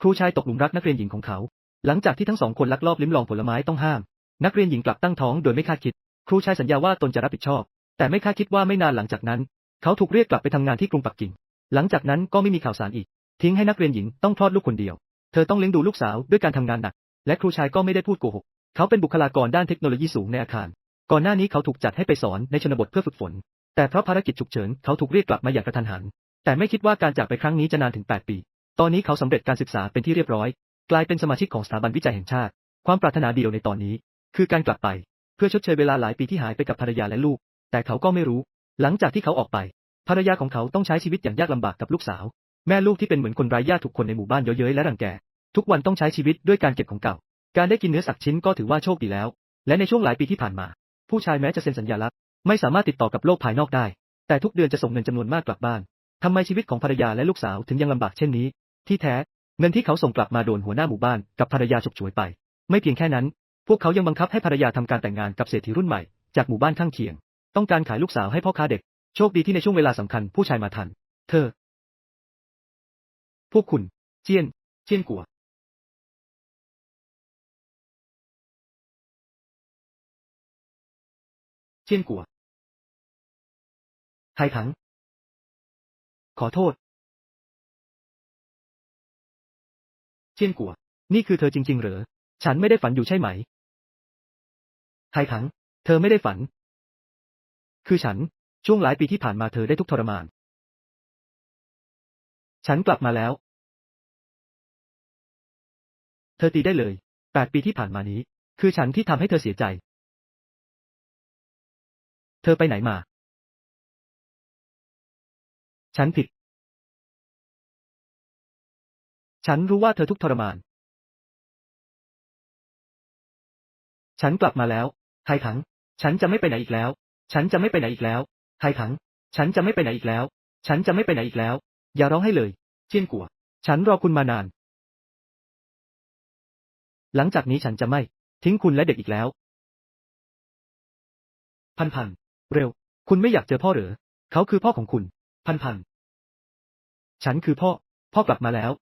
ครูชายตกหลุมรักนักเรียนหญิงของเขา หลังจากที่ทั้งสองคนลักลอบลิ้มลองผลไม้ต้องห้าม นักเรียนหญิงกลับตั้งท้องโดยไม่คาดคิด ครูชายสัญญาว่าตนจะรับผิดชอบ แต่ไม่คาดคิดว่าไม่นานหลังจากนั้น เขาถูกเรียกกลับไปทำงานที่กรุงปักกิ่ง หลังจากนั้นก็ไม่มีข่าวสารอีก ทิ้งให้นักเรียนหญิงต้องคลอดลูกคนเดียว เธอต้องเลี้ยงดูลูกสาวด้วยการทำงานหนัก และครูชายก็ไม่ได้พูดโกหก เขาเป็นบุคลากรด้านเทคโนโลยีสูงในอาคาร ก่อนหน้านี้เขาถูกจัดให้ไปสอนในชนบทเพื่อฝึกฝน แต่เพราะภารกิจฉุกเฉินเขาถูกเรียกกลับมาอย่างกระทันหัน แต่ไม่คิดว่าการจากไปครั้งนี้จะนานถึง 8 ปี ตอนนี้เขาสำเร็จการศึกษาเป็นที่เรียบร้อย กลายเป็นสมาชิกของสถาบันวิจัยแห่งชาติ ความปรารถนาเดียวในตอนนี้ คือการกลับไป เพื่อชดเชยเวลาหลายปีที่หายไปกับภรรยาและลูก แต่เขาก็ไม่รู้ หลังจากที่เขาออกไป ภรรยาของเขาต้องใช้ชีวิตอย่างยากลำบากกับลูกสาว แม่ลูกที่เป็นเหมือนคนไร้ญาติถูกคนในหมู่บ้านเย้ยเย้ยและรังแก ทุกวันต้องใช้ชีวิตด้วยการเก็บของเก่า การได้กินเนื้อสักชิ้นก็ถือว่าโชคดีแล้ว และในช่วงหลายปีที่ผ่านมา ผู้ชายแม้จะเซ็นสัญญาลักไม่สามารถติดต่อกับโลกภายนอกได้ แต่ทุกเดือนจะส่งเงินจำนวนมากกลับบ้านทำไมชีวิตของภรรยาและลูกสาวถึงยังลำบากเช่นนี้ ที่แท้ เงินที่เขาส่งกลับมาโดนหัวหน้าหมู่บ้านกับภรรยาฉกฉวยไป ไม่เพียงแค่นั้น พวกเขายังบังคับให้ภรรยาทำการแต่งงานกับเศรษฐีรุ่นใหม่จากหมู่บ้านข้างเคียง ต้องการขายลูกสาวให้พ่อค้าเด็ก โชคดีที่ในช่วงเวลาสำคัญผู้ชายมาทัน เธอ พวกคุณ เจียน เจียนกัวเจียนกัวไทถัง ขอโทษ เจียนกัว นี่คือเธอจริง ๆ เหรอ ฉันไม่ได้ฝันอยู่ใช่ไหม ไทถัง เธอไม่ได้ฝัน คือฉัน ช่วงหลายปีที่ผ่านมาเธอได้ทุกทรมาน ฉันกลับมาแล้ว เธอตีได้เลย แปดปีที่ผ่านมานี้ คือฉันที่ทำให้เธอเสียใจ เธอไปไหนมา ฉันผิด ฉันรู้ว่าเธอทุกทรมาน ฉันกลับมาแล้ว ไทถัง ฉันจะไม่ไปไหนอีกแล้ว ฉันจะไม่ไปไหนอีกแล้ว ไทถัง ฉันจะไม่ไปไหนอีกแล้ว ฉันจะไม่ไปไหนอีกแล้ว อย่าร้องให้เลย เจียนกัว ฉันรอคุณมานาน หลังจากนี้ฉันจะไม่ ทิ้งคุณและเด็กอีกแล้ว พันพัน เร็ว คุณไม่อยากเจอพ่อหรือ เขาคือพ่อของคุณ พันพัน ฉันคือพ่อ พ่อกลับมาแล้ว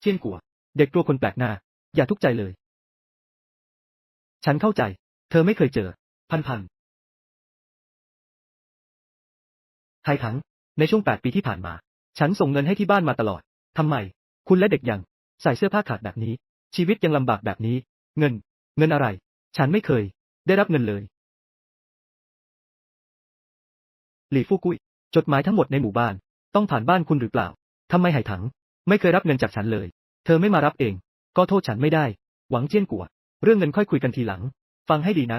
เจียนกัว เด็กกลัวคนแปลกหน้า อย่าทุกข์ใจเลย ฉันเข้าใจ เธอไม่เคยเจอ พันพันไทถัง ในช่วงแปดปีที่ผ่านมา ฉันส่งเงินให้ที่บ้านมาตลอด ทำไม คุณและเด็กยังใส่เสื้อผ้าขาดแบบนี้ ชีวิตยังลำบากแบบนี้ เงิน เงินอะไร ฉันไม่เคย ได้รับเงินเลย หลี่ฟู่กุ้ยจดหมายทั้งหมดในหมู่บ้าน ต้องผ่านบ้านคุณหรือเปล่า ทำไมไหถัง ไม่เคยรับเงินจากฉันเลย เธอไม่มารับเอง ก็โทษฉันไม่ได้ หวังเจี้ยนกัว เรื่องเงินค่อยคุยกันทีหลัง ฟังให้ดีนะ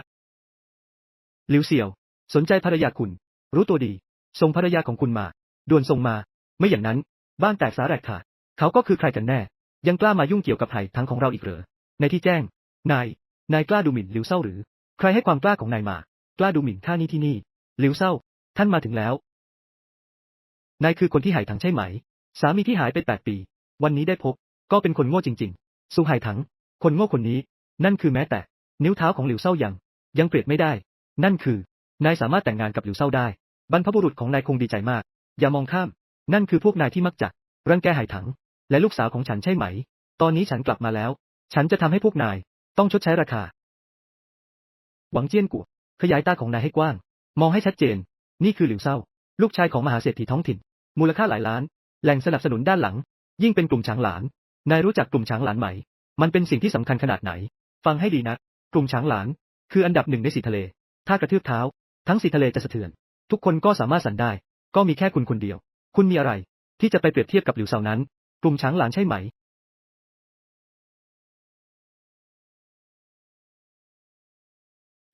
หลิวเสี่ยว สนใจภรรยาคุณ รู้ตัวดี ส่งภรรยาของคุณมา ด่วนส่งมา ไม่อย่างนั้น บ้านแตกสาแหลกขาด เขาก็คือใครกันแน่ ยังกล้ามายุ่งเกี่ยวกับไห่ทั้งของเราอีกเหรอ ในที่แจ้ง นาย นายกล้าดูหมิ่นหลิวเศร้าหรือ ใครให้ความกล้าของนายมา กล้าดูหมิ่นข้านี่ที่นี่ หลิวเศร้า ท่านมาถึงแล้ว นายคือคนที่หายถังใช่ไหม สามีที่หายไปแปดปี วันนี้ได้พบ ก็เป็นคนโง่จริง ๆ สุหถัง คนโง่คนนี้ นั่นคือแม้แต่ นิ้วเท้าของหลิวเศร้ายัง ยังเปรียบไม่ได้ นั่นคือ นายสามารถแต่งงานกับหลิวเศร้าได้ บรรพบุรุษของนายคงดีใจมาก อย่ามองข้าม นั่นคือพวกนายที่มักจะรังแกหายถัง และลูกสาวของฉันใช่ไหม ตอนนี้ฉันกลับมาแล้ว ฉันจะทำให้พวกนาย ต้องชดใช้ราคา หวังเจี้ยนกัวขยายตาของนายให้กว้าง มองให้ชัดเจน นี่คือหลิวเศร้าลูกชายของมหาเศรษฐีท้องถิ่น มูลค่าหลายล้าน แหล่งสนับสนุนด้านหลัง ยิ่งเป็นกลุ่มช้างหลาน นายรู้จักกลุ่มช้างหลานไหม มันเป็นสิ่งที่สำคัญขนาดไหน ฟังให้ดีนะ กลุ่มช้างหลาน คืออันดับหนึ่งในสีทะเล ถ้ากระทืบเท้า ทั้งสีทะเลจะสะเทือน ทุกคนก็สามารถสั่นได้ ก็มีแค่คุณคนเดียว คุณมีอะไร ที่จะไปเปรียบเทียบกับหลิวเซานั้น กลุ่มช้างหลานใช่ไหม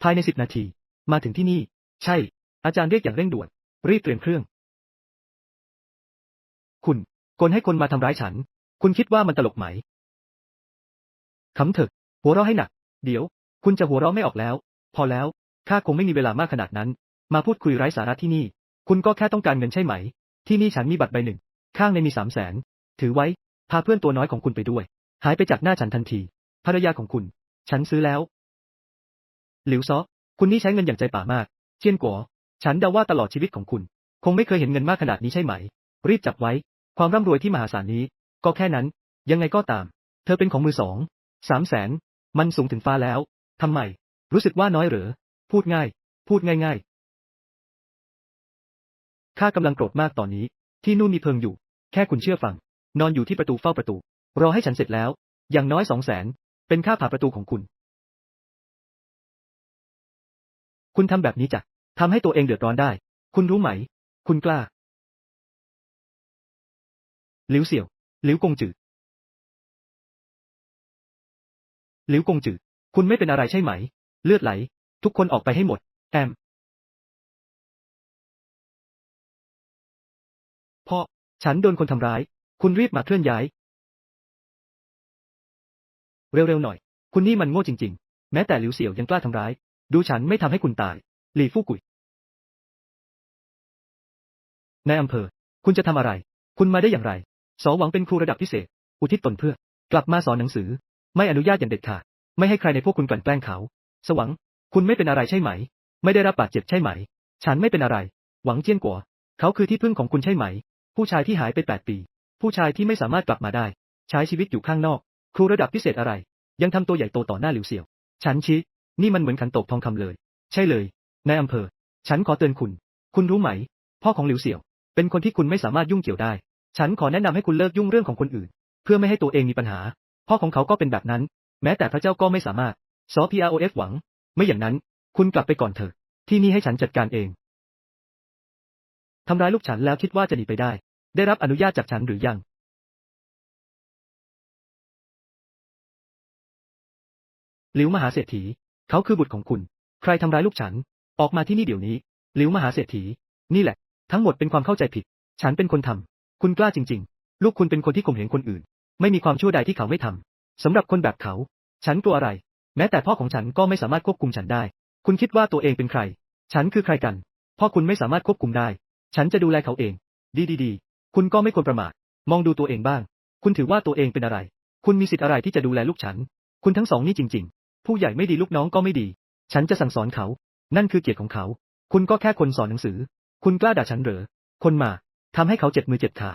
ภายในสิบนาที มาถึงที่นี่ ใช่ อาจารย์เรียกอย่างเร่งด่วน รีบเตรียมเครื่อง คุณกลให้คนมาทำร้ายฉัน คุณคิดว่ามันตลกไหมขำเถอะ หัวเราะให้หนัก เดี๋ยว คุณจะหัวเราะไม่ออกแล้ว พอแล้ว ข้าคงไม่มีเวลามากขนาดนั้น มาพูดคุยไร้สาระที่นี่ คุณก็แค่ต้องการเงินใช่ไหม ที่นี่ฉันมีบัตรใบหนึ่ง ข้างในมีสามแสน ถือไว้ พาเพื่อนตัวน้อยของคุณไปด้วย หายไปจากหน้าฉันทันที ภรรยาของคุณ ฉันซื้อแล้ว หลิวซอคุณนี่ใช้เงินอย่างใจป่ามากเจียนกัวฉันเดาว่าตลอดชีวิตของคุณ คงไม่เคยเห็นเงินมากขนาดนี้ใช่ไหม รีบจับไว้ ความร่ำรวยที่มหาศาลนี้ ก็แค่นั้น ยังไงก็ตาม เธอเป็นของมือสอง สามแสน มันสูงถึงฟ้าแล้ว ทำไม รู้สึกว่าน้อยเหรอ พูดง่าย พูดง่ายๆข้ากำลังโกรธมากตอนนี้ ที่นู่นมีเพิงอยู่ แค่คุณเชื่อฟัง นอนอยู่ที่ประตูเฝ้าประตู รอให้ฉันเสร็จแล้ว อย่างน้อยสองแสน เป็นค่าผ่าประตูของคุณ คุณทำแบบนี้จะทำให้ตัวเองเดือดร้อนได้ คุณรู้ไหม คุณกล้า ลิวเสี่ยวหลิวกงจือหลิวกงจือคุณไม่เป็นอะไรใช่ไหม เลือดไหล ทุกคนออกไปให้หมด แอม พ่อ ฉันโดนคนทำร้าย คุณรีบมาเคลื่อนย้าย เร็วๆหน่อย คุณนี่มันโง่จริง ๆ แม้แต่หลิวเสี่ยวยังกล้าทำร้าย ดูฉันไม่ทำให้คุณตาย หลี่ฟู่กุยในายอำเภอ คุณจะทำอะไร คุณมาได้อย่างไร สอหวังเป็นครูระดับพิเศษ อุทิศตนเพื่อ กลับมาสอนหนังสือ ไม่อนุญาตอย่างเด็ดขาด ไม่ให้ใครในพวกคุณกลั่นแกล้งเขา สวัง คุณไม่เป็นอะไรใช่ไหม ไม่ได้รับบาดเจ็บใช่ไหม ฉันไม่เป็นอะไร หวังเจียนกัว เขาคือที่พึ่งของคุณใช่ไหม ผู้ชายที่หายไปแปดปี ผู้ชายที่ไม่สามารถกลับมาได้ ใช้ชีวิตอยู่ข้างนอก ครูระดับพิเศษอะไร ยังทำตัวใหญ่โตต่อหน้าหลิวเสี่ยว ฉันชี้นี่มันเหมือนขันตกทองคำเลย ใช่เลยนายอำเภอ ฉันขอเตือนคุณ คุณรู้ไหม พ่อของหลิวเสี่ยว เป็นคนที่คุณไม่สามารถยุ่งเกี่ยวได้ ฉันขอแนะนำให้คุณเลิกยุ่งเรื่องของคนอื่น เพื่อไม่ให้ตัวเองมีปัญหา พ่อของเขาก็เป็นแบบนั้น แม้แต่พระเจ้าก็ไม่สามารถซอ PROF หวัง ไม่อย่างนั้น คุณกลับไปก่อนเถอะ ที่นี่ให้ฉันจัดการเองทำร้ายลูกฉันแล้วคิดว่าจะหนีไปได้ ได้รับอนุญาตจากฉันหรือยัง หลิวมหาเศรษฐี เขาคือบุตรของคุณ ใครทำร้ายลูกฉัน ออกมาที่นี่เดี๋ยวนี้ หลิวมหาเศรษฐี นี่แหละ ทั้งหมดเป็นความเข้าใจผิด ฉันเป็นคนทำ คุณกล้าจริง ๆ ลูกคุณเป็นคนที่ข่มเหงคนอื่น ไม่มีความชั่วใดที่เขาไม่ทำสำหรับคนแบบเขา ฉันกลัวอะไร แม้แต่พ่อของฉันก็ไม่สามารถควบคุมฉันได้ คุณคิดว่าตัวเองเป็นใคร ฉันคือใครกัน พ่อคุณไม่สามารถควบคุมได้ ฉันจะดูแลเขาเอง ดีดีดีคุณก็ไม่ควรประมาท มองดูตัวเองบ้าง คุณถือว่าตัวเองเป็นอะไร คุณมีสิทธิ์อะไรที่จะดูแลลูกฉัน คุณทั้งสองนี่จริง ๆ ผู้ใหญ่ไม่ดีลูกน้องก็ไม่ดี ฉันจะสั่งสอนเขา นั่นคือเกียรติของเขา คุณก็แค่คนสอนหนังสือ คุณกล้าด่าฉันเหรอ คนมา ทำให้เขาเจ็บมือเจ็บขา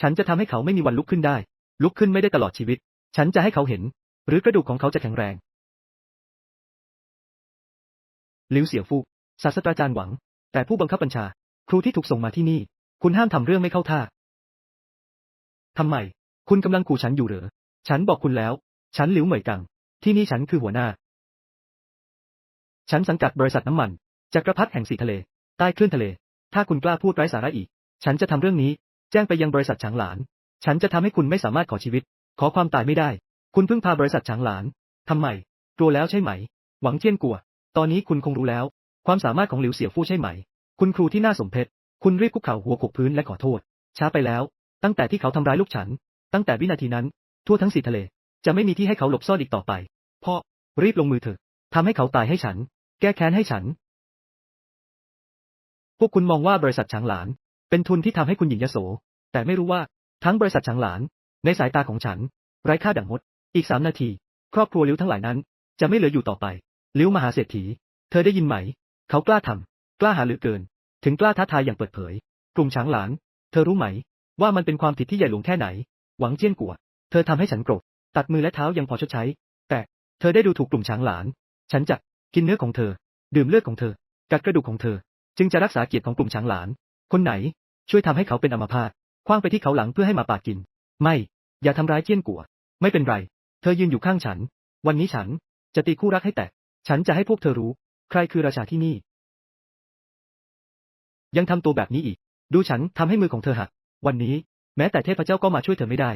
ฉันจะทำให้เขาไม่มีวันลุกขึ้นได้ ลุกขึ้นไม่ได้ตลอดชีวิต ฉันจะให้เขาเห็น หรือกระดูกของเขาจะแข็งแรงลิวเสี่ยวฟู่ศาสตราจารย์หวัง แต่ผู้บังคับบัญชา ครูที่ถูกส่งมาที่นี่ คุณห้ามทำเรื่องไม่เข้าท่าทำไม คุณกำลังขู่ฉันอยู่เหรอ ฉันบอกคุณแล้ว ฉันหลิวเหมยกัง ที่นี่ฉันคือหัวหน้า ฉันสังกัดบริษัทน้ำมันจักรพรรดิแห่งสีทะเล ใต้คลื่นทะเล ถ้าคุณกล้าพูดไร้สาระอีก ฉันจะทำเรื่องนี้ แจ้งไปยังบริษัทฉางหลาน ฉันจะทำให้คุณไม่สามารถขอชีวิต ขอความตายไม่ได้ คุณเพิ่งพาบริษัทฉางหลานทำไม กลัวแล้วใช่ไหม หวังเจียนกลัว ตอนนี้คุณคงรู้แล้ว ความสามารถของหลิวเสี่ยวฟู่ใช่ไหม คุณครูที่น่าสมเพช คุณรีบคุกเข่าหัวขกพื้นและขอโทษ ช้าไปแล้ว ตั้งแต่ที่เขาทำร้ายลูกฉัน ตั้งแต่วินาทีนั้น ทั่วทั้งสีทะเล จะไม่มีที่ให้เขาหลบซ่อนอีกต่อไป พ่อ รีบลงมือเถอะทำให้เขาตายให้ฉัน แก้แค้นให้ฉัน พวกคุณมองว่าบริษัทฉางหลาน เป็นทุนที่ทำให้คุณหญิงยโส แต่ไม่รู้ว่า ทั้งบริษัทฉางหลาน ในสายตาของฉัน ไร้ค่าดั่งมด อีกสามนาที ครอบครัวลิ้วทั้งหลายนั้น จะไม่เหลืออยู่ต่อไป ลิ้วมหาเศรษฐี เธอได้ยินไหม เขากล้าทำกล้าหาเหลือเกิน ถึงกล้าท้าทายอย่างเปิดเผย กลุ่มฉางหลาน เธอรู้ไหม ว่ามันเป็นความผิดที่ใหญ่หลวงแค่ไหน หวังเจี้ยนกัว เธอทำให้ฉันโกรธ ตัดมือและเท้ายังพอชดใช้ แต่ เธอได้ดูถูกกลุ่มช้างหลาน ฉันจะ กินเนื้อของเธอ ดื่มเลือดของเธอ กัดกระดูกของเธอ จึงจะรักษาเกียรติของกลุ่มช้างหลาน คนไหน ช่วยทำให้เขาเป็นอัมพาตคว้างไปที่เขาหลังเพื่อให้หมาป่ากิน ไม่ อย่าทำร้ายเจี้ยนกัว ไม่เป็นไร เธอยืนอยู่ข้างฉัน วันนี้ฉันจะตีคู่รักให้แตก ฉันจะให้พวกเธอรู้ ใครคือราชาที่นี่ ยังทำตัวแบบนี้อีก ดูฉันทำให้มือของเธอหัก วันนี้ แม้แต่เทพเจ้าก็มาช่วยเธอไม่ได้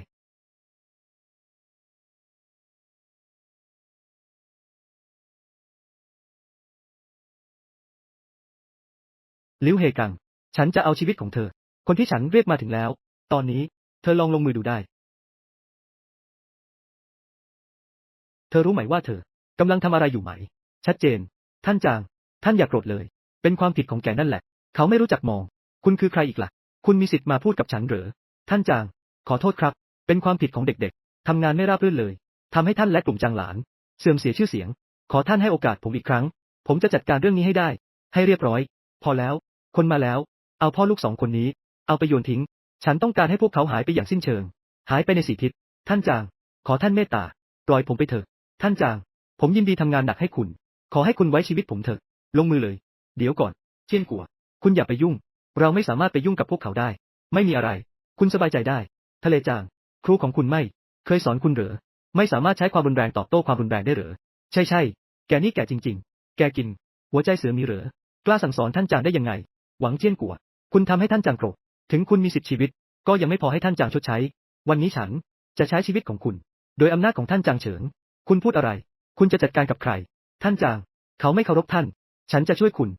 ลิวเฮกัง ฉันจะเอาชีวิตของเธอ คนที่ฉันเรียกมาถึงแล้ว ตอนนี้ เธอลองลงมือดูได้ เธอรู้ไหมว่าเธอกำลังทำอะไรอยู่ไหม ชัดเจน ท่านจาง ท่านอย่ากโกรธเลย เป็นความผิดของแกนั่นแหละ เขาไม่รู้จักมอง คุณคือใครอีกล่ะ คุณมีสิทธิ์มาพูดกับฉันหรือ ท่านจาง ขอโทษครับ เป็นความผิดของเด็กๆทำงานไม่ราบรื่นเลยทำให้ท่านและกลุ่มจางหลาน เสื่อมเสียชื่อเสียง ขอท่านให้โอกาสผมอีกครั้ง ผมจะจัดการเรื่องนี้ให้ได้ ให้เรียบร้อย พอแล้ว คนมาแล้ว เอาพ่อลูกสองคนนี้ เอาไปโยนทิ้ง ฉันต้องการให้พวกเขาหายไปอย่างสิ้นเชิง หายไปในสีทิศ ท่านจาง ขอท่านเมตตา ปล่อยผมไปเถอะ ท่านจาง ผมยินดีทำงานหนักให้คุณ ขอให้คุณไว้ชีวิตผมเถอะ ลงมือเลย เดี๋ยวก่อน เช่นกัว คุณอย่าไปยุ่ง เราไม่สามารถไปยุ่งกับพวกเขาได้ ไม่มีอะไร คุณสบายใจได้ ทะเลจาง ครูของคุณไม่ เคยสอนคุณเหรอ ไม่สามารถใช้ความรุนแรงตอบโต้ความรุนแรงได้เหรอ ใช่ใช่ แกนี่แกจริง ๆ แกกิน หัวใจเสือมีเหรอ กล้าสั่งสอนท่านจางได้ยังไง หวังเจี้ยนกัว คุณทำให้ท่านจางโกรธ ถึงคุณมีสิบชีวิต ก็ยังไม่พอให้ท่านจางชดใช้ วันนี้ฉันจะใช้ชีวิตของคุณ โดยอำนาจของท่านจางเฉิง คุณพูดอะไร คุณจะจัดการกับใคร ท่านจาง เขาไม่เคารพท่าน ฉันจะช่วยคุณ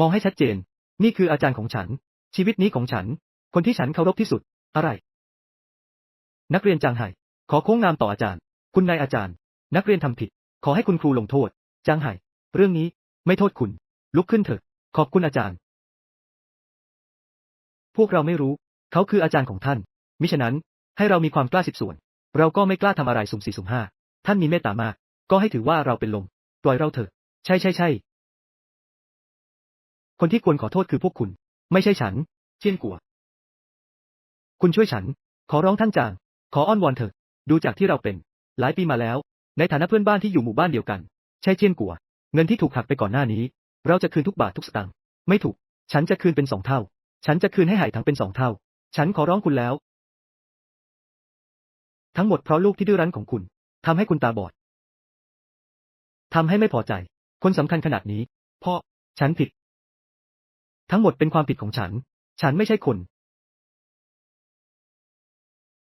มองให้ชัดเจน นี่คืออาจารย์ของฉัน ชีวิตนี้ของฉัน คนที่ฉันเคารพที่สุด อะไร นักเรียนจางไห่ ขอโค้งงามต่ออาจารย์ คุณนายอาจารย์ นักเรียนทำผิด ขอให้คุณครูลงโทษ จางไห่ เรื่องนี้ไม่โทษคุณ ลุกขึ้นเถอะ ขอบคุณอาจารย์ พวกเราไม่รู้ เขาคืออาจารย์ของท่าน มิฉะนั้นให้เรามีความกล้าสิบส่วน เราก็ไม่กล้าทำอะไรสุ่มสี่สุ่มห้า ท่านมีเมตตามาก ก็ให้ถือว่าเราเป็นลม ปล่อยเราเถอะ ใช่ใช่ใช่ คนที่ควรขอโทษคือพวกคุณ ไม่ใช่ฉัน เจียนกัว คุณช่วยฉัน ขอร้องท่านจาง ขออ้อนวอนเถอะ ดูจากที่เราเป็น หลายปีมาแล้ว ในฐานะเพื่อนบ้านที่อยู่หมู่บ้านเดียวกัน ใช่เจียนกัว เงินที่ถูกหักไปก่อนหน้านี้ เราจะคืนทุกบาททุกสตางค์ ไม่ถูก ฉันจะคืนเป็นสองเท่า ฉันจะคืนให้หายทั้งเป็นสองเท่า ฉันขอร้องคุณแล้ว ทั้งหมดเพราะลูกที่ดื้อรั้นของคุณทำให้คุณตาบอดทำให้ไม่พอใจ คนสำคัญขนาดนี้ พ่อ ฉันผิด ทั้งหมดเป็นความผิดของฉัน ฉันไม่ใช่คน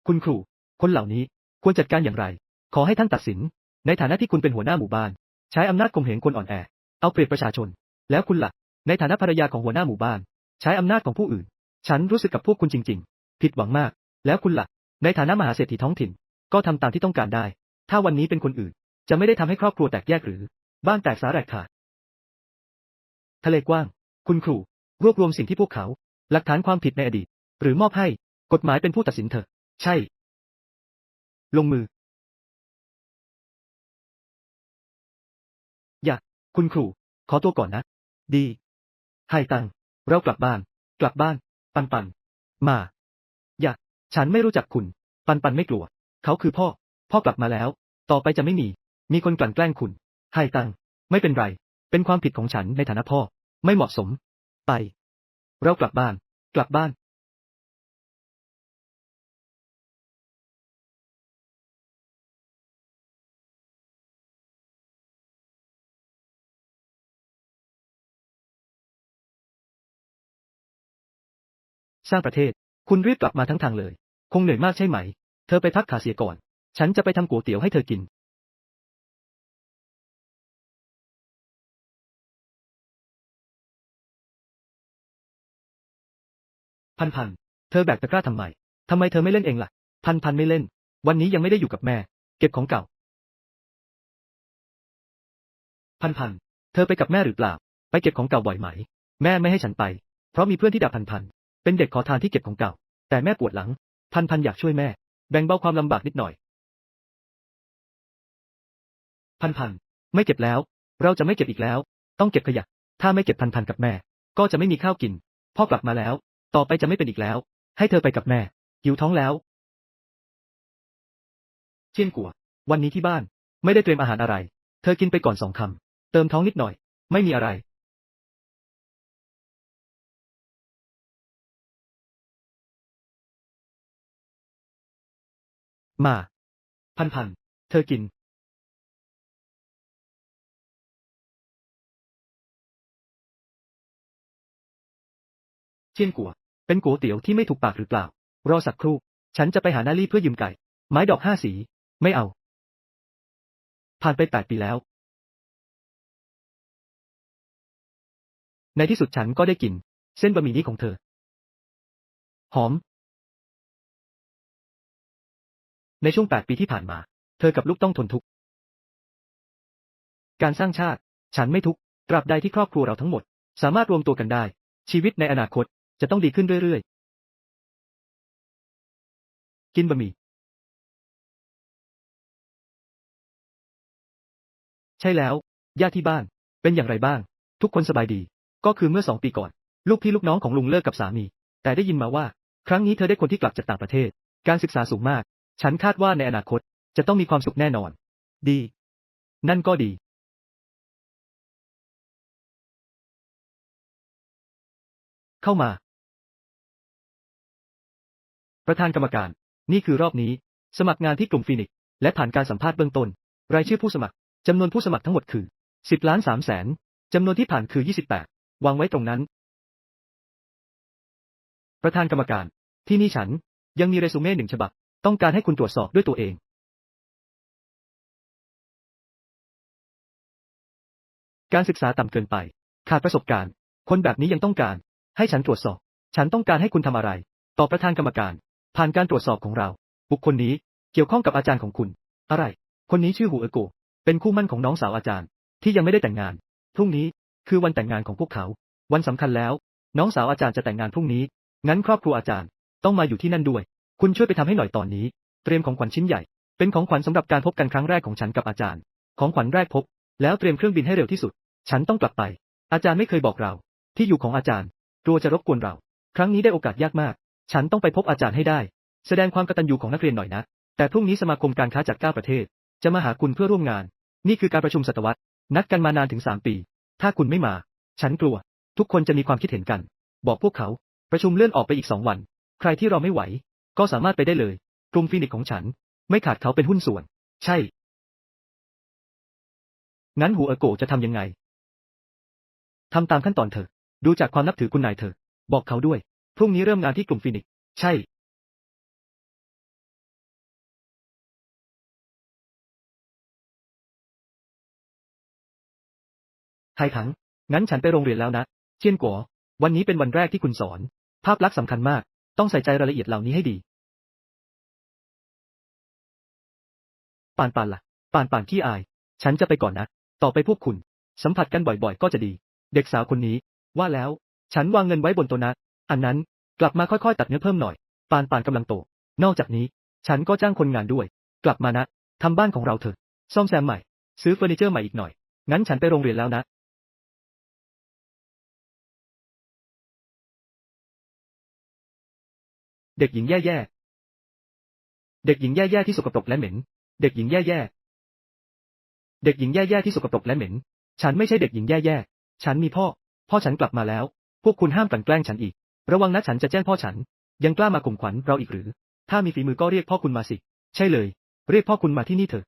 คุณครู คนเหล่านี้ควรจัดการอย่างไร ขอให้ท่านตัดสิน ในฐานะที่คุณเป็นหัวหน้าหมู่บ้าน ใช้อำนาจข่มเหงคนอ่อนแอ เอาเปรียบประชาชน แล้วคุณละ่ะ ในฐานะภรรยาของหัวหน้าหมู่บ้าน ใช้อำนาจของผู้อื่น ฉันรู้สึกกับพวกคุณจริง ๆ ผิดหวังมาก แล้วคุณละ่ะ ในฐานะมหาเศรษฐีท้องถิ่น ก็ทำตามที่ต้องการได้ ถ้าวันนี้เป็นคนอื่น จะไม่ได้ทำให้ครอบครัวแตกแยกหรือ บ้านแตกสาแหรกขาดทะเลกว้าง คุณครู รวบรวมสิ่งที่พวกเขา หลักฐานความผิดในอดีต หรือมอบให้ กฎหมายเป็นผู้ตัดสินเถอะ ใช่ ลงมือ อย่า คุณครู ขอตัวก่อนนะ ดี ให้ตัง เรากลับบ้าน กลับบ้าน ปันปัน มา อย่า ฉันไม่รู้จักคุณ ปันปันไม่กลัว เขาคือพ่อ พ่อกลับมาแล้ว ต่อไปจะไม่มี มีคนกลั่นแกล้งคุณ ให้ตัง ไม่เป็นไร เป็นความผิดของฉันในฐานะพ่อ ไม่เหมาะสม ไป เรากลับบ้าน กลับบ้าน สร้างประเทศ คุณรีบกลับมาทั้งทางเลย คงเหนื่อยมากใช่ไหม เธอไปพักขาเสียก่อน ฉันจะไปทำก๋วยเตี๋ยวให้เธอกิน พันพัน เธอแบกตะกร้าทำไม ทำไมเธอไม่เล่นเองล่ะ พันพันไม่เล่น วันนี้ยังไม่ได้อยู่กับแม่ เก็บของเก่า พันพัน เธอไปกับแม่หรือเปล่า ไปเก็บของเก่าบ่อยไหม แม่ไม่ให้ฉันไป เพราะมีเพื่อนที่ด่าพันพัน เป็นเด็กขอทานที่เก็บของเก่า แต่แม่ปวดหลัง พันพันอยากช่วยแม่ แบ่งเบาความลำบากนิดหน่อย พันพัน ไม่เก็บแล้ว เราจะไม่เก็บอีกแล้ว ต้องเก็บขยะ ถ้าไม่เก็บพันพันกับแม่ ก็จะไม่มีข้าวกิน พ่อกลับมาแล้ว ต่อไปจะไม่เป็นอีกแล้ว ให้เธอไปกับแม่ หิวท้องแล้ว เชียนกัว วันนี้ที่บ้าน ไม่ได้เตรียมอาหารอะไร เธอกินไปก่อนสองคำ เติมท้องนิดหน่อย ไม่มีอะไร มา พันพัน เธอกิน เชียนกัว เป็นก๋วยเตี๋ยวที่ไม่ถูกปากหรือเปล่า รอสักครู่ ฉันจะไปหานาลี่เพื่อยืมไก่ ไม้ดอกห้าสี ไม่เอา ผ่านไปแปดปีแล้ว ในที่สุดฉันก็ได้กิน เส้นบะหมี่นี้ของเธอ หอม ในช่วงแปดปีที่ผ่านมา เธอกับลูกต้องทนทุกข์ การสร้างชาติ ฉันไม่ทุกข์ ตราบใดที่ครอบครัวเราทั้งหมด สามารถรวมตัวกันได้ ชีวิตในอนาคตจะต้องดีขึ้นเรื่อยๆ กินบะหมี่ ใช่แล้ว ญาติที่บ้าน เป็นอย่างไรบ้าง ทุกคนสบายดี ก็คือเมื่อสองปีก่อน ลูกพี่ลูกน้องของลุงเลิกกับสามี แต่ได้ยินมาว่า ครั้งนี้เธอได้คนที่กลับจากต่างประเทศ การศึกษาสูงมาก ฉันคาดว่าในอนาคตจะต้องมีความสุขแน่นอน ดี นั่นก็ดี เข้ามา ประธานกรรมการ นี่คือรอบนี้ สมัครงานที่กลุ่มฟีนิกซ์และผ่านการสัมภาษณ์เบื้องต้น รายชื่อผู้สมัครจำนวนผู้สมัครทั้งหมดคือ 10ล้าน3แสนจำนวนที่ผ่านคือ 28 วางไว้ตรงนั้น ประธานกรรมการ ที่นี่ฉันยังมีเรซูเม่หนึ่งฉบับ ต้องการให้คุณตรวจสอบด้วยตัวเองการศึกษาต่ำเกินไป ขาดประสบการณ์ คนแบบนี้ยังต้องการ ให้ฉันตรวจสอบ ฉันต้องการให้คุณทำอะไร ต่อประธานกรรมการ ผ่านการตรวจสอบของเรา บุคคลนี้ เกี่ยวข้องกับอาจารย์ของคุณ อะไร คนนี้ชื่อหูเอโก เป็นคู่มั่นของน้องสาวอาจารย์ ที่ยังไม่ได้แต่งงาน พรุ่งนี้ คือวันแต่งงานของพวกเขา วันสำคัญแล้ว น้องสาวอาจารย์จะแต่งงานพรุ่งนี้ งั้นครอบครัวอาจารย์ ต้องมาอยู่ที่นั่นด้วย คุณช่วยไปทำให้หน่อยตอนนี้ เตรียมของขวัญชิ้นใหญ่ เป็นของขวัญสำหรับการพบกันครั้งแรกของฉันกับอาจารย์ ของขวัญแรกพบ แล้วเตรียมเครื่องบินให้เร็วที่สุด ฉันต้องกลับไป อาจารย์ไม่เคยบอกเรา ที่อยู่ของอาจารย์กลัวจะรบกวนเรา ครั้งนี้ได้โอกาสยากมาก ฉันต้องไปพบอาจารย์ให้ได้ แสดงความกตัญญูของนักเรียนหน่อยนะ แต่พรุ่งนี้สมาคมการค้าจากเก้าประเทศ จะมาหาคุณเพื่อร่วมงาน นี่คือการประชุมศตวรรษ นัดกันมานานถึงสามปี ถ้าคุณไม่มา ฉันกลัว ทุกคนจะมีความคิดเห็นกัน บอกพวกเขา ประชุมเลื่อนออกไปอีกสองวัน ใครที่รอไม่ไหว ก็สามารถไปได้เลย กลุ่มฟีนิกของฉัน ไม่ขาดเขาเป็นหุ้นส่วน ใช่ งั้นหูเอโกจะทำยังไงทำตามขั้นตอนเถอะ ดูจากความนับถือคุณนายเถอะ บอกเขาด้วย พรุ่งนี้เริ่มงานที่กลุ่มฟีนิก ใช่ ไทถัง งั้นฉันไปโรงเรียนแล้วนะ เชียนกัว วันนี้เป็นวันแรกที่คุณสอน ภาพลักษณ์สำคัญมาก ต้องใส่ใจรายละเอียดเหล่านี้ให้ดี ป่านป่านล่ะ ป่านป่านขี้อาย ฉันจะไปก่อนนะ ต่อไปพวกคุณ สัมผัสกันบ่อยๆ ก็จะดี เด็กสาวคนนี้ ว่าแล้ว ฉันวางเงินไว้บนโต๊ะนะ อันนั้นกลับมาค่อยๆ ตัดเนื้อเพิ่มหน่อย ป่านป่านกำลังโต นอกจากนี้ ฉันก็จ้างคนงานด้วย กลับมานะทำบ้านของเราเถอะ ซ่อมแซมใหม่ ซื้อเฟอร์นิเจอร์ใหม่อีกหน่อย งั้นฉันไปโรงเรียนแล้วนะเด็กหญิงแย่ๆ เด็กหญิงแย่ๆที่สกปรกและเหม็น เด็กหญิงแย่ๆ เด็กหญิงแย่ๆที่สกปรกและเหม็น ฉันไม่ใช่เด็กหญิงแย่ๆ ฉันมีพ่อ พ่อฉันกลับมาแล้ว พวกคุณห้ามกลั่นแกล้งฉันอีก ระวังนะฉันจะแจ้งพ่อฉัน ยังกล้ามาข่มขวัญเราอีกหรือ ถ้ามีฝีมือก็เรียกพ่อคุณมาสิ ใช่เลย เรียกพ่อคุณมาที่นี่เถอะ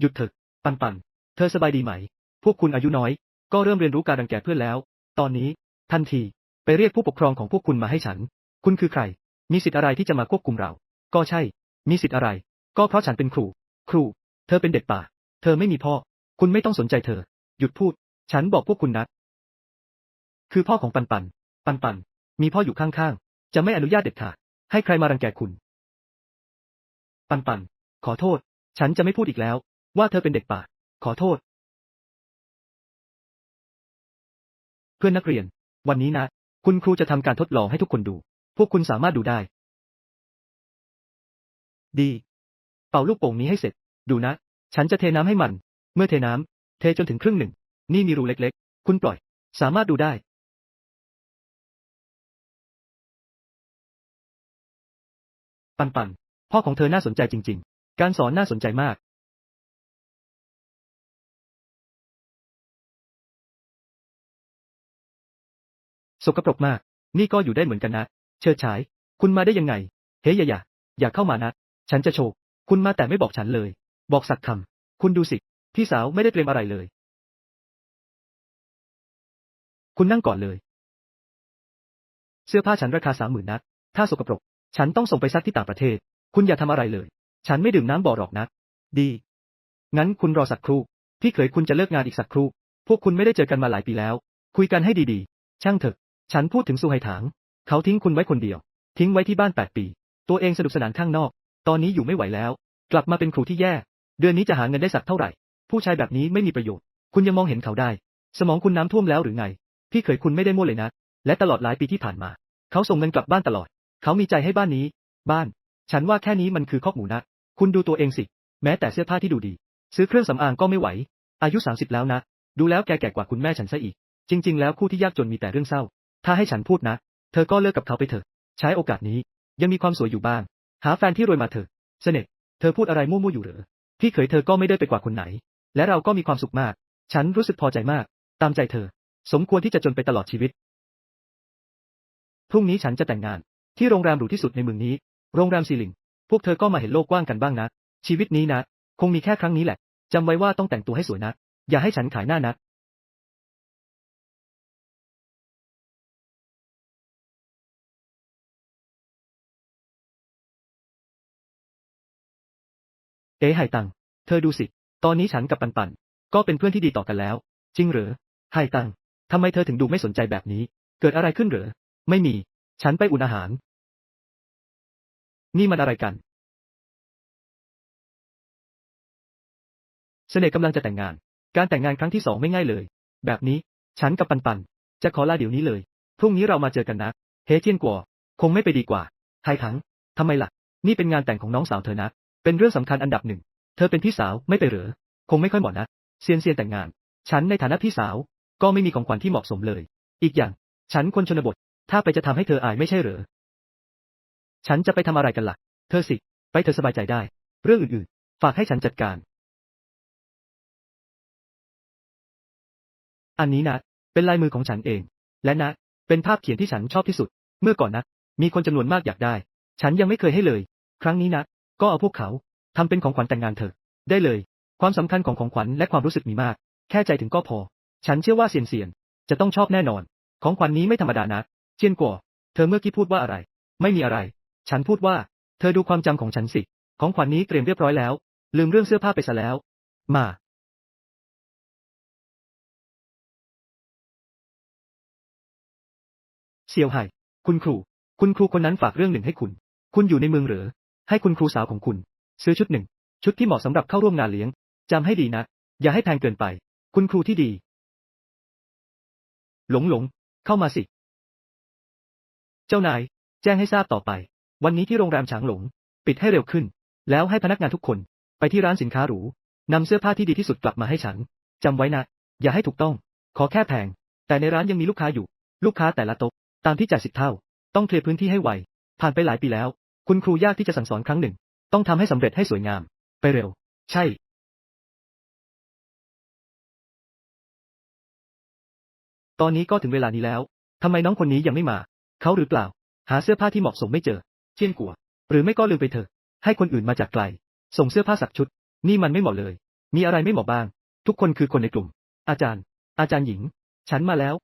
หยุดเถอะ ปันปัน เธอสบายดีไหม พวกคุณอายุน้อย ก็เริ่มเรียนรู้การรังแกเพื่อนแล้ว ตอนนี้ ทันที ไปเรียกผู้ปกครองของพวกคุณมาให้ฉัน คุณคือใคร มีสิทธิ์อะไรที่จะมาควบคุมเรา ก็ใช่ มีสิทธิ์อะไร ก็เพราะฉันเป็นครู ครู เธอเป็นเด็กป่า เธอไม่มีพ่อ คุณไม่ต้องสนใจเธอ หยุดพูด ฉันบอกพวกคุณนะ คือพ่อของปันปัน ปันปัน มีพ่ออยู่ข้างๆ จะไม่อนุญาตเด็ดขาด ให้ใครมารังแกคุณ ปันปัน ขอโทษ ฉันจะไม่พูดอีกแล้ว ว่าเธอเป็นเด็กป่า ขอโทษ เพื่อนนักเรียน วันนี้นะ คุณครูจะทำการทดลองให้ทุกคนดู พวกคุณสามารถดูได้ ดี เป่าลูกโป่งนี้ให้เสร็จ ดูนะ ฉันจะเทน้ำให้มัน เมื่อเทน้ำ เทจนถึงครึ่งหนึ่ง นี่มีรูเล็กๆ คุณปล่อย สามารถดูได้ ปันปันพ่อของเธอน่าสนใจจริง ๆ การสอนน่าสนใจมาก สกปรกมาก นี่ก็อยู่ได้เหมือนกันนะ เชิดฉาย คุณมาได้ยังไง เฮ้ยอย่าอย่าอย่าเข้ามานะ ฉันจะโชว์ คุณมาแต่ไม่บอกฉันเลย บอกสักคำ คุณดูสิ พี่สาวไม่ได้เตรียมอะไรเลย คุณนั่งก่อนเลย เสื้อผ้าฉันราคาสามหมื่นนักถ้าสกปรก ฉันต้องส่งไปซักที่ต่างประเทศ คุณอย่าทำอะไรเลย ฉันไม่ดื่มน้ำบ่อหรอกนะ ดี งั้นคุณรอสักครู่ พี่เขยคุณจะเลิกงานอีกสักครู่ พวกคุณไม่ได้เจอกันมาหลายปีแล้ว คุยกันให้ดีๆ ช่างเถอะ ฉันพูดถึงสุไหถาง เขาทิ้งคุณไว้คนเดียว ทิ้งไว้ที่บ้านแปดปี ตัวเองสนุกสนานข้างนอก ตอนนี้อยู่ไม่ไหวแล้ว กลับมาเป็นครูที่แย่ เดือนนี้จะหาเงินได้สักเท่าไหร่ ผู้ชายแบบนี้ไม่มีประโยชน์ คุณยังมองเห็นเขาได้ สมองคุณน้ำท่วมแล้วหรือไง พี่เขยคุณไม่ได้มั่วเลยนะ และตลอดหลายปีที่ผ่านมา เขาส่งเงินกลับบ้านตลอด เขามีใจให้บ้านนี้ บ้าน ฉันว่าแค่นี้มันคือคอกหมูนะ คุณดูตัวเองสิ แม้แต่เสื้อผ้าที่ดูดี ซื้อเครื่องสำอางก็ไม่ไหว อายุ 30 แล้วนะ ดูแล้วแกแก่กว่าคุณแม่ฉันซะอีก จริง ๆ แล้วคู่ที่ยากจนมีแต่เรื่องเศร้า ถ้าให้ฉันพูดนะ เธอก็เลิกกับเขาไปเถอะ ใช้โอกาสนี้ ยังมีความสวยอยู่บ้าง หาแฟนที่รวยมาเถอะ เสน่ห์เธอพูดอะไรมั่วๆอยู่หรือพี่เขยเธอก็ไม่ได้ไปกว่าคนไหน และเราก็มีความสุขมาก ฉันรู้สึกพอใจมาก ตามใจเธอ สมควรที่จะจนไปตลอดชีวิต พรุ่งนี้ฉันจะแต่งงาน ที่โรงแรมหรูที่สุดในเมืองนี้ โรงแรมซีลิง พวกเธอก็มาเห็นโลกกว้างกันบ้างนะ ชีวิตนี้นะ คงมีแค่ครั้งนี้แหละจำไว้ว่าต้องแต่งตัวให้สวยนะ อย่าให้ฉันขายหน้านะ เอ๋ไห่ตัง เธอดูสิ ตอนนี้ฉันกับปันปัน ก็เป็นเพื่อนที่ดีต่อกันแล้ว จริงเหรอ ไห่ตัง ทำไมเธอถึงดูไม่สนใจแบบนี้ เกิดอะไรขึ้นเหรอ ไม่มี ฉันไปอุ่นอาหาร นี่มันอะไรกันเสน่ห์กำลังจะแต่งงาน การแต่งงานครั้งที่สองไม่ง่ายเลย แบบนี้ ฉันกับปันปัน จะขอลาเดี๋ยวนี้เลย พรุ่งนี้เรามาเจอกันนะ เฮเจียนกัว คงไม่ไปดีกว่าไทถัง ทำไมล่ะ นี่เป็นงานแต่งของน้องสาวเธอนะ เป็นเรื่องสำคัญอันดับหนึ่ง เธอเป็นพี่สาวไม่ไปเหรอ คงไม่ค่อยเหมาะนะเซียนเซียนแต่งงาน ฉันในฐานะพี่สาว ก็ไม่มีของขวัญที่เหมาะสมเลย อีกอย่าง ฉันคนชนบท ถ้าไปจะทำให้เธออายไม่ใช่เหรอ ฉันจะไปทำอะไรกันล่ะ เธอสิ ไปเธอสบายใจได้ เรื่องอื่นๆ ฝากให้ฉันจัดการ อันนี้นะ เป็นลายมือของฉันเอง และนะ เป็นภาพเขียนที่ฉันชอบที่สุด เมื่อก่อนนะ มีคนจำนวนมากอยากได้ ฉันยังไม่เคยให้เลย ครั้งนี้นะ ก็เอาพวกเขาทำเป็นของขวัญแต่งงานเถอะ ได้เลย ความสำคัญของของขวัญและความรู้สึกมีมาก แค่ใจถึงก็พอ ฉันเชื่อว่าเซียนเซียนจะต้องชอบแน่นอน ของขวัญนนี้ไม่ธรรมดานะเจียนกัวเธอเมื่อกี้พูดว่าอะไร ไม่มีอะไร ฉันพูดว่า เธอดูความจำของฉันสิ ของขวัญนนี้เตรียมเรียบร้อยแล้ว ลืมเรื่องเสื้อผ้าไปซะแล้ว มาเซียวไห่คุณครู คุณครูคนนั้นฝากเรื่องหนึ่งให้คุณ คุณอยู่ในเมืองหรือ ให้คุณครูสาวของคุณ ซื้อชุดหนึ่ง ชุดที่เหมาะสำหรับเข้าร่วมงานเลี้ยงจำให้ดีนะ อย่าให้แพงเกินไป คุณครูที่ดี หลงหลง เข้ามาสิ เจ้านาย แจ้งให้ทราบต่อไป วันนี้ที่โรงแรมฉางหลง ปิดให้เร็วขึ้น แล้วให้พนักงานทุกคน ไปที่ร้านสินค้าหรูนำเสื้อผ้าที่ดีที่สุดกลับมาให้ฉันจำไว้นะ อย่าให้ถูกต้อง ขอแค่แพง แต่ในร้านยังมีลูกค้าอยู่ ลูกค้าแต่ละโต๊ะ ตามที่จ่ายสิบเท่า ต้องเคลียร์พื้นที่ให้ไว ผ่านไปหลายปีแล้ว คุณครูยากที่จะสั่งสอนครั้งหนึ่ง ต้องทำให้สำเร็จให้สวยงาม ไปเร็ว ใช่ ตอนนี้ก็ถึงเวลานี้แล้วทำไมน้องคนนี้ยังไม่มา เขาหรือเปล่า หาเสื้อผ้าที่เหมาะสมไม่เจอ เจียนกัว หรือไม่ก็ลืมไปเถอะ ให้คนอื่นมาจากไกล ส่งเสื้อผ้าสักชุด นี่มันไม่เหมาะเลย มีอะไรไม่เหมาะบ้าง ทุกคนคือคนในกลุ่ม อาจารย์ อาจารย์หญิง ฉันมาแล้ว